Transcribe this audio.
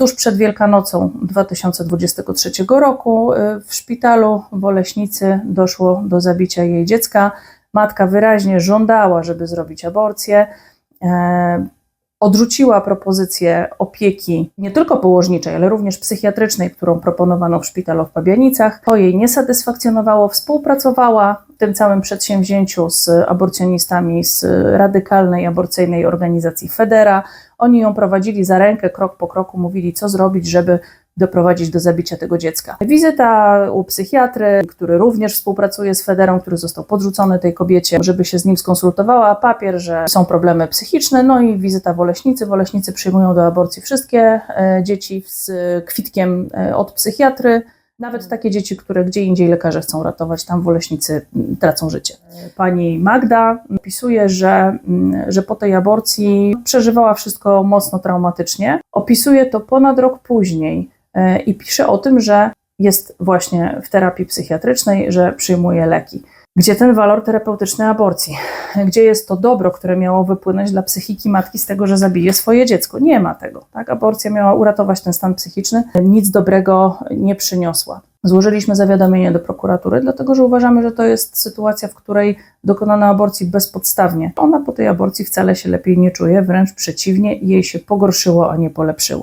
tuż przed Wielkanocą 2023 roku y, w szpitalu w Oleśnicy doszło do zabicia jej dziecka. Matka wyraźnie żądała, żeby zrobić aborcję. Odrzuciła propozycję opieki nie tylko położniczej, ale również psychiatrycznej, którą proponowano w szpitalu w Pabianicach. To jej nie satysfakcjonowało, współpracowała w tym całym przedsięwzięciu z aborcjonistami z radykalnej aborcyjnej organizacji Federa. Oni ją prowadzili za rękę, krok po kroku, mówili, co zrobić, żeby doprowadzić do zabicia tego dziecka. Wizyta u psychiatry, który również współpracuje z Federą, który został podrzucony tej kobiecie, żeby się z nim skonsultowała, papier, że są problemy psychiczne, no i wizyta w Oleśnicy. W Oleśnicy przyjmują do aborcji wszystkie e, dzieci z kwitkiem e, od psychiatry, nawet takie dzieci, które gdzie indziej lekarze chcą ratować, tam w Oleśnicy mm, tracą życie. Pani Magda opisuje, że, mm, że po tej aborcji przeżywała wszystko mocno traumatycznie. Opisuje to ponad rok później i pisze o tym, że jest właśnie w terapii psychiatrycznej, że przyjmuje leki. Gdzie ten walor terapeutyczny aborcji? Gdzie jest to dobro, które miało wypłynąć dla psychiki matki z tego, że zabije swoje dziecko? Nie ma tego. Tak? Aborcja miała uratować ten stan psychiczny, nic dobrego nie przyniosła. Złożyliśmy zawiadomienie do prokuratury, dlatego że uważamy, że to jest sytuacja, w której dokonano aborcji bezpodstawnie. Ona po tej aborcji wcale się lepiej nie czuje, wręcz przeciwnie, jej się pogorszyło, a nie polepszyło.